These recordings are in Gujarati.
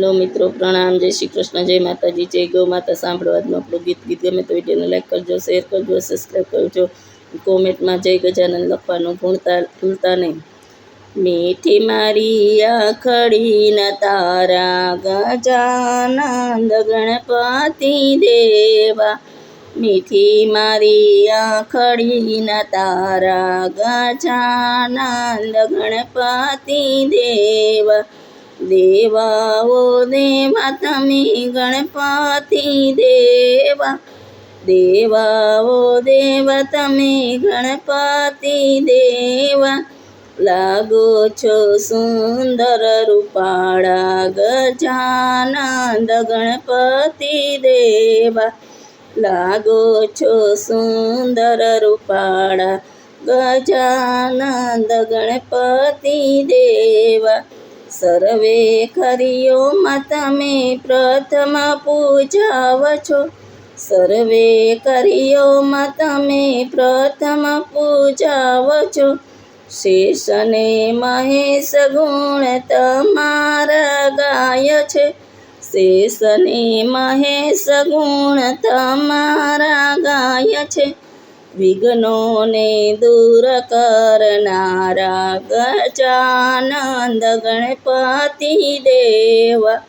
હેલો મિત્રો પ્રણામ જય શ્રી કૃષ્ણ જય માતાજી જય ગૌ માતા સાંભળો આજનું આપણું ગીત ગીત ગમે તો વિડીયોને લાઈક કરજો શેર કરજો સબસ્ક્રાઈબ કરજો કોમેન્ટમાં જય ગજાનંદ લખવાનું ભૂલતા ભૂલતા નહીં મીઠી મારી આખડીના તારા ગજાનંદ ગણપતિ દેવા મીઠી મારી આખડીના તારા ગજાનંદ ગણપતિ દેવા દેવાઓ દેવા તમે ગણપતિ દેવા દેવાઓ દેવા તમે ગણપતિ દેવા લાગો છો સુંદર રૂપાળા ગજાનંદ ગણપતિ દેવા લાગો છો સુંદર રૂપાળા ગજાનંદ ગણપતિ દેવા સર્વે કરીઓમાં તમે પ્રથમ પૂજાવ છો. સર્વે કરીઓમાં તમે પ્રથમ પૂજાવ છો. શેષને મહેશ ગુણ તમારા ગાય છે. શેષને મહેશ ગુણ તમારા ગાય છે. વિઘ્નોને દૂર કરનારા ગજાનંદ ગણપતિ દેવા.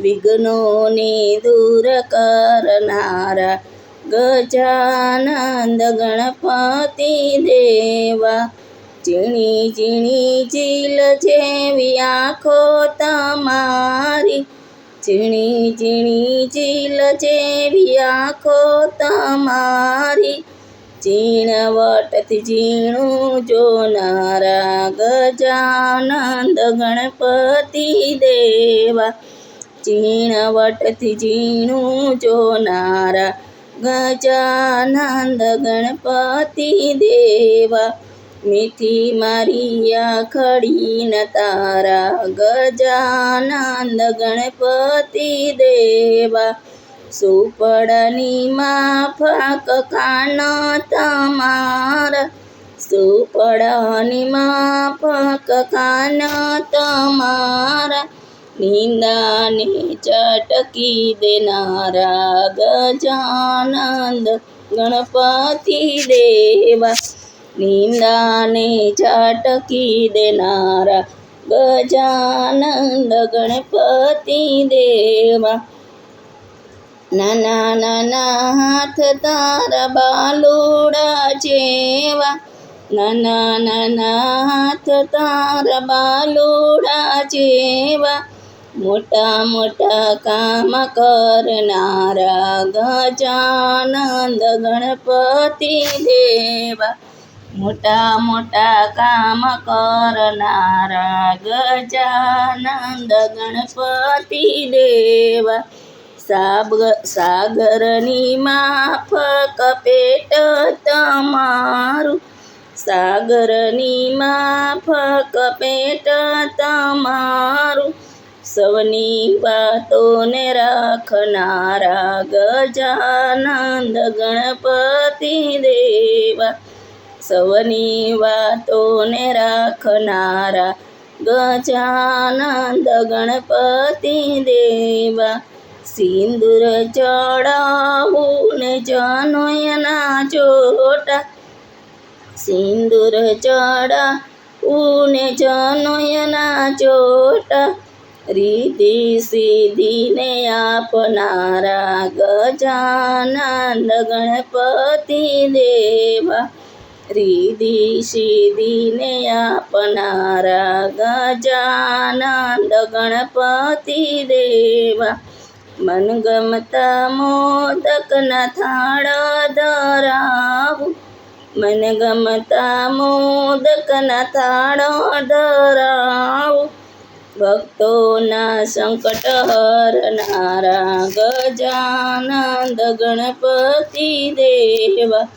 વિઘ્નોને દૂર કરનારા ગજાનંદ ગણપતિ દેવા. ઝીણી ઝીણી ઝીલ જેવી આંખો તમારી. ઝીણી ઝીણી ઝીલ જેવી આંખો તમારી. ઝીણવટથી ઝીણું જોનારા ગજાનંદ ગણપતિ દેવા ઝીણવટથી ઝીણું જોનારા ગજાનંદ ગણપતિ દેવા મીઠી મારી આખડીના તારા ગજાનંદ ગણપતિ દેવા સુપડની માફક કાન તમારા. સુપડની માફક કાન તમારા. નિંદાને ચટકી દેનારા ગજાનંદ ગણપતિ દેવા. નિંદાને ચટકી દેનારા ગજાનંદ ગણપતિ દેવા. નાના નાના હાથ તારા બાલુડા જેવા. નાના નાના હાથ તારા બાલુડા જેવા. મોટા મોટા કામ કરનારા ગજાનંદ ગણપતિ દેવા. મોટા મોટા કામ કરનારા ગજાનંદ ગણપતિ દેવા. સાબ સાગરની માફક પેટ તમારું સાગરની માફક પેટ તમારું સૌની વાતોને રાખનારા ગજાનંદ ગણપતિ દેવા સૌની વાતોને રાખનારા ગજાનંદ ગણપતિ દેવા સિંદૂર ચડાવું ને જનોયના ચોટા સિંદૂર ચડાવું ને જનોયના ચોટા રીતિ સીધીને આપનારા ગજાનંદ ગણપતિ દેવા રીધિ સીધીને આપનારા ગજાનંદ ગણપતિ દેવા મનગમતા મોદકના થાળ ધરાવું. મનગમતા મોદકના થાળ ધરાવું. ભક્તોના સંકટ હરનારા ગજાનંદ ગણપતિ દેવા.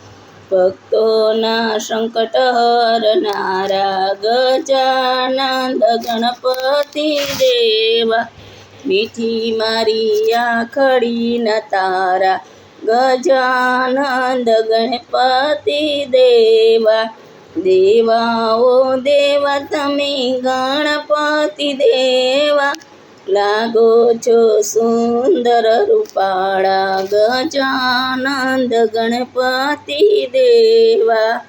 ભક્તોના સંકટ હરનારા ગજાનંદ ગણપતિ દેવા. મીઠી મારી આખડીના તારા ગજાનંદ ગણપતિ દેવા. દેવાઓ દેવા, તમે ગણપતિ દેવા. લાગો છો સુંદર રૂપાળા, ગજાનંદ ગણપતિ દેવા.